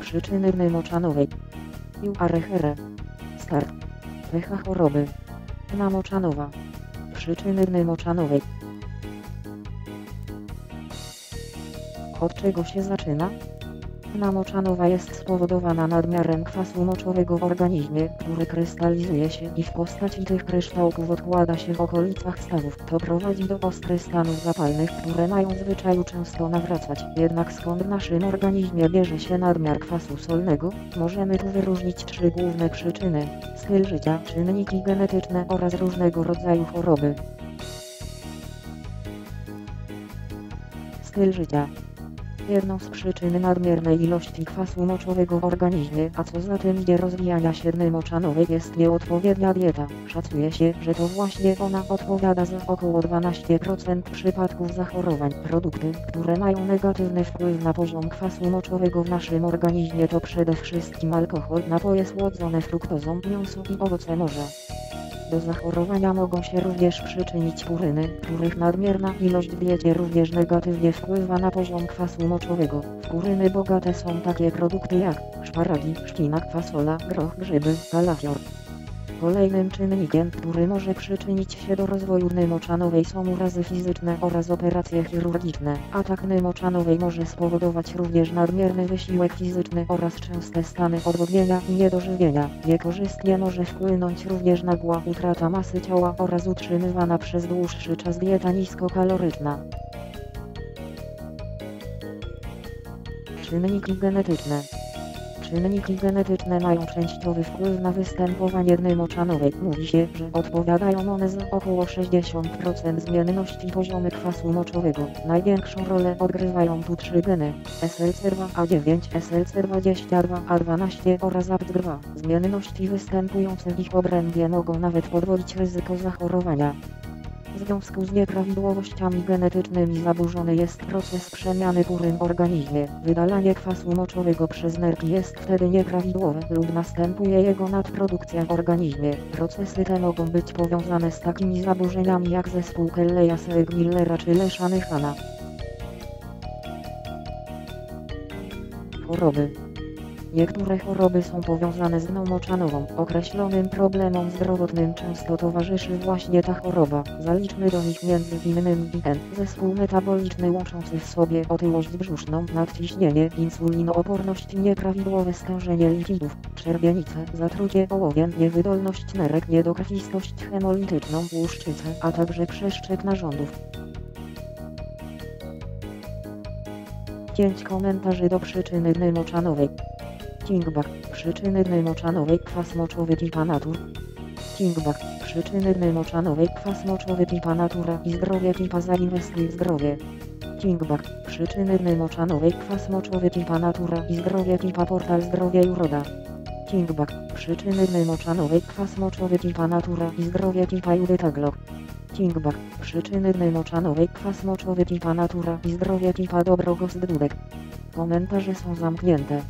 Przyczyny dny moczanowej. Juarechere. Start. Pycha choroby. Dna moczanowa. Przyczyny dny moczanowej. Od czego się zaczyna? Dna moczanowa jest spowodowana nadmiarem kwasu moczowego w organizmie, który krystalizuje się i w postaci tych kryształków odkłada się w okolicach stawów. To prowadzi do ostrych stanów zapalnych, które mają w zwyczaju często nawracać. Jednak skąd w naszym organizmie bierze się nadmiar kwasu solnego? Możemy tu wyróżnić trzy główne przyczyny. Styl życia, czynniki genetyczne oraz różnego rodzaju choroby. Styl życia Jedną z przyczyn nadmiernej ilości kwasu moczowego w organizmie, a co za tym idzie rozwijania się dny moczanowej jest nieodpowiednia dieta. Szacuje się, że to właśnie ona odpowiada za około 12% przypadków zachorowań. Produkty, które mają negatywny wpływ na poziom kwasu moczowego w naszym organizmie to przede wszystkim alkohol, napoje słodzone fruktozą, mięso i owoce morza. Do zachorowania mogą się również przyczynić puryny, których nadmierna ilość w diecie również negatywnie wpływa na poziom kwasu moczowego. W puryny bogate są takie produkty jak szparagi, szpinak, fasola, groch, grzyby, kalafior. Kolejnym czynnikiem, który może przyczynić się do rozwoju dny moczanowej są urazy fizyczne oraz operacje chirurgiczne. Atak dny moczanowej może spowodować również nadmierny wysiłek fizyczny oraz częste stany odwodnienia i niedożywienia. Niekorzystnie może wpłynąć również nagła utrata masy ciała oraz utrzymywana przez dłuższy czas dieta niskokaloryczna. Czynniki genetyczne Czynniki genetyczne mają częściowy wpływ na występowanie dny moczanowej. Mówi się, że odpowiadają one za około 60% zmienności poziomu kwasu moczowego. Największą rolę odgrywają tu trzy geny SLC2A9, SLC22A12 oraz APT2. Zmienności występujące w ich obrębie mogą nawet podwoić ryzyko zachorowania. W związku z nieprawidłowościami genetycznymi zaburzony jest proces przemiany puryn w organizmie. Wydalanie kwasu moczowego przez nerki jest wtedy nieprawidłowe lub następuje jego nadprodukcja w organizmie. Procesy te mogą być powiązane z takimi zaburzeniami jak zespół Kelleya Seegmillera czy Leszanychana. Choroby Niektóre choroby są powiązane z dną moczanową. Określonym problemom zdrowotnym często towarzyszy właśnie ta choroba. Zaliczmy do nich między innymi IN, zespół metaboliczny łączący w sobie otyłość brzuszną, nadciśnienie, insulinooporność nieprawidłowe stężenie lipidów, czerwienice, zatrucie ołowiem, niewydolność nerek, niedokrwistość hemolityczną, łuszczycę, a także przeszczep narządów. 5 komentarzy do przyczyny dny moczanowej. Kingbach, przyczyny dny moczanowej, kwas moczowy typa natur. Przyczyny dny kwas moczowy i zdrowie typa zainwestuj zdrowie. Kingbach, przyczyny dny moczanowej, kwas moczowy natura i zdrowie typa portal zdrowie i uroda. Kingbach, przyczyny dny moczanowej, kwas moczowy natura i zdrowie typa judytaglok. Kingbach, przyczyny dny moczanowej, kwas moczowy natura i zdrowie typa dobrogos dudek. Komentarze są zamknięte.